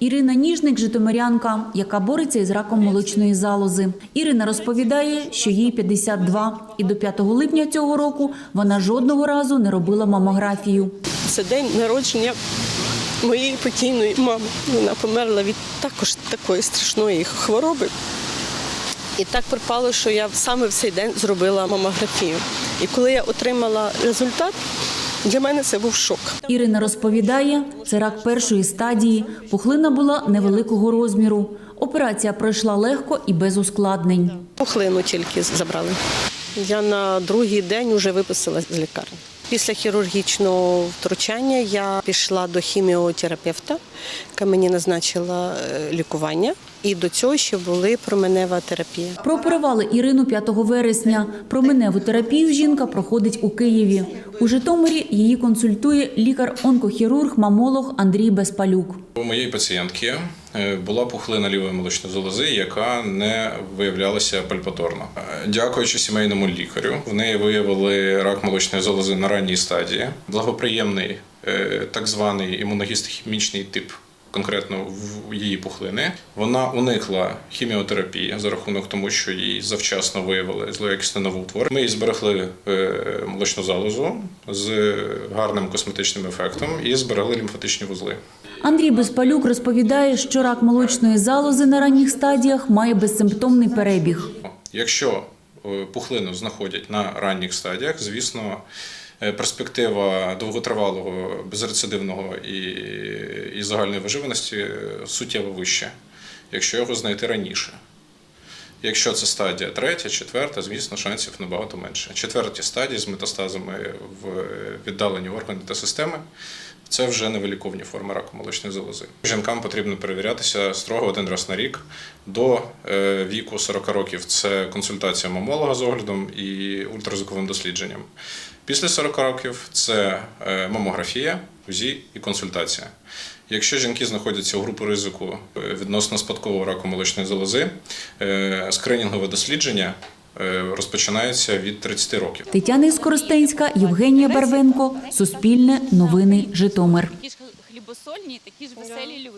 Ірина Ніжник, житомирянка, яка бореться із раком молочної залози. Ірина розповідає, що їй 52, і до 5 липня цього року вона жодного разу не робила мамографію. Це день народження моєї покійної мами. Вона померла від також такої страшної хвороби. І так припало, що я саме в цей день зробила мамографію. І коли я отримала результат, для мене це був шок. Ірина розповідає, це рак першої стадії. Пухлина була невеликого розміру. Операція пройшла легко і без ускладнень. Пухлину тільки забрали. Я на другий день вже виписалась з лікарні. Після хірургічного втручання я пішла до хіміотерапевта, яка мені назначила е, лікування. І до цього ще були променева терапія. Прооперували Ірину 5 вересня. Променеву терапію жінка проходить у Києві. У Житомирі її консультує лікар-онкохірург, мамолог Андрій Безпалюк. У моєї пацієнтки була пухлина лівої молочної залози, яка не виявлялася пальпаторно. Е, Дякуючи сімейному лікарю, в неї виявили рак молочної залози на ранній стадії. Благоприємний е, так званий імуногістохімічний тип. Конкретно в її пухлини вона уникла хіміотерапії за рахунок тому, що їй завчасно виявили злоякісний новоутвор. Ми їй зберегли е, молочну залозу з гарним косметичним ефектом і зберегли лімфатичні вузли. Андрій Безпалюк розповідає, що рак молочної залози на ранніх стадіях має безсимптомний перебіг. Якщо е, пухлину знаходять на ранніх стадіях, звісно, е, перспектива довготривалого безрецидивного і, і загальної виживаності е, суттєво вища, якщо його знайти раніше. Якщо це стадія третя, четверта, звісно, шансів набагато менше. Четверті стадії з метастазами в віддалені органи та системи це вже невиліковні форми раку молочної залози. Жінкам потрібно перевірятися строго один раз на рік. До е, віку 40 років це консультація мамолога з оглядом і ультразвуковим дослідженням. Після 40 років це е, мамографія, УЗІ і консультація. Якщо жінки знаходяться у групі ризику е, відносно спадкового раку молочної залози, е, скринінгове дослідження е, розпочинається від 30 років. Тетяна Іскоростенська, Євгенія Барвенко, Суспільне, Новини, Житомир. Такі ж хлібосольні, такі ж веселі люди.